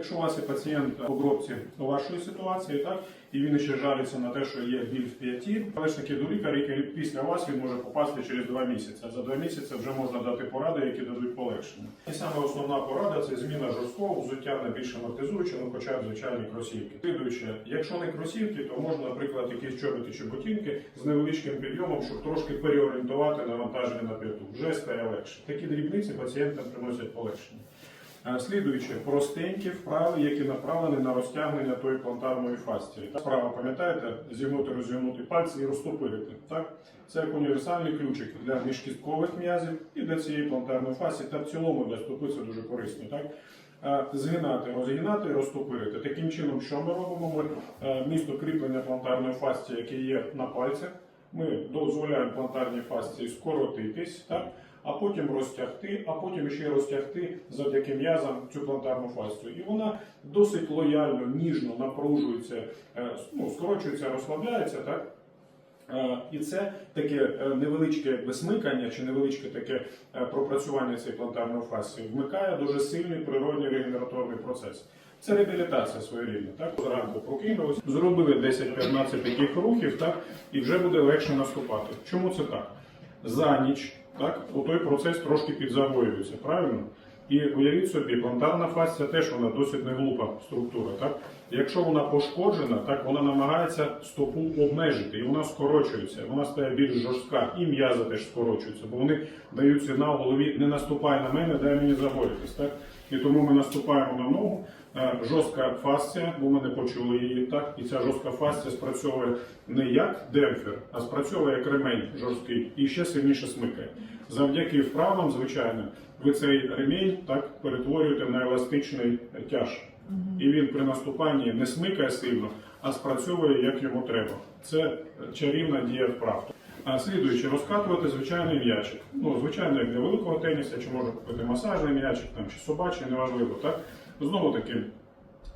якщо у вас є пацієнт в обробці вашої ситуації, так і він ще жалиться на те, що є біль в п'яті, але ж таки до лікаря, який після вас він може попасти через два місяці. За два місяці вже можна дати поради, які дадуть полегшення. І саме основна порада це зміна жорсткого взуття на більш амортизуюче, ну хоча б звичайні кросівки. Слідуючи, якщо не кросівки, то можна, наприклад, якісь чоботи чи ботинки з невеличким підйомом, щоб трошки переорієнтувати навантаження на п'яту. Вже стає легше. Такі дрібниці пацієнтам приносять полегшення. Слідуючи, простенькі вправи, які направлені на розтягнення тої плантарної фасції. Справа, пам'ятаєте, зігнути, розігнути пальці і розтопирити. Так? Це як універсальний ключик для міжкісткових м'язів і для цієї плантарної фасції, та в цілому для стопи дуже корисно. Так? Згинати, розгинати і розтопирити. Таким чином, що ми робимо? Ми місто кріплення плантарної фасції, яке є на пальцях, ми дозволяємо плантарній фасції скоротитись, так? а потім розтягти, а потім ще розтягти завдяки м'язам цю плантарну фасцію. І вона досить лояльно, ніжно напружується, е, ну, скорочується, розслабляється, так? Е, І це таке е, невеличке якби, смикання чи невеличке таке пропрацювання цієї плантарної фасції вмикає дуже сильний природній регенераторний процес. Це реабілітація своєрідна. Так зранку прокинулись, зробили 10-15 таких рухів, так і вже буде легше наступати. Чому це так? За ніч так у той процес трошки підзагоюється, правильно? І уявіть собі, плантарна фасція теж вона досить неглупа структура. Так? Якщо вона пошкоджена, так вона намагається стопу обмежити, і вона скорочується, вона стає більш жорстка, і м'язи теж скорочуються, бо вони дають сигнал голові не наступай на мене, дай мені загоїтись. Так? І тому ми наступаємо на ногу. Е, Жорстка фасція, бо ми не почули її так, і ця жорстка фасція спрацьовує не як демпфер, а спрацьовує як ремень жорсткий і ще сильніше смикає. Завдяки вправам, звичайно, ви цей ремінь так перетворюєте на еластичний тяж. І він при наступанні не смикає сильно, а спрацьовує як йому треба. Це чарівна дія вправ. А слідуючи, розкатувати звичайний м'ячик. Ну, звичайно, як для великого теніса, чи може купити масажний м'ячик, там, чи собачий, неважливо. Так? Знову таки,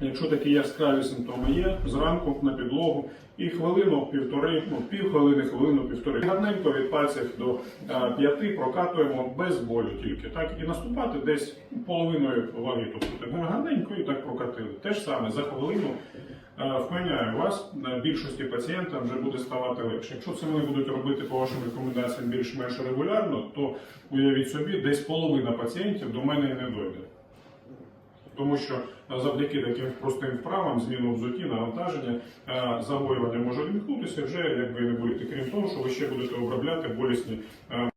якщо такі яскраві симптоми є, зранку на підлогу і хвилину, півтори, ну, півхвилини, хвилину, півтори. Гарненько від пальців до а, п'яти прокатуємо без болю тільки. Так? І наступати десь половиною ваги. Тобто так гарненько і так прокатили. Те ж саме за хвилину. Е, Впевняю вас, більшості пацієнтам вже буде ставати легше. Якщо це вони будуть робити по вашим рекомендаціям більш-менш регулярно, то уявіть собі, десь половина пацієнтів до мене і не дойде. Тому що е, завдяки таким простим вправам, зміну взуті, навантаження, е, загоювання може відмкнутися вже якби не будете. Крім того, що ви ще будете обробляти болісні е,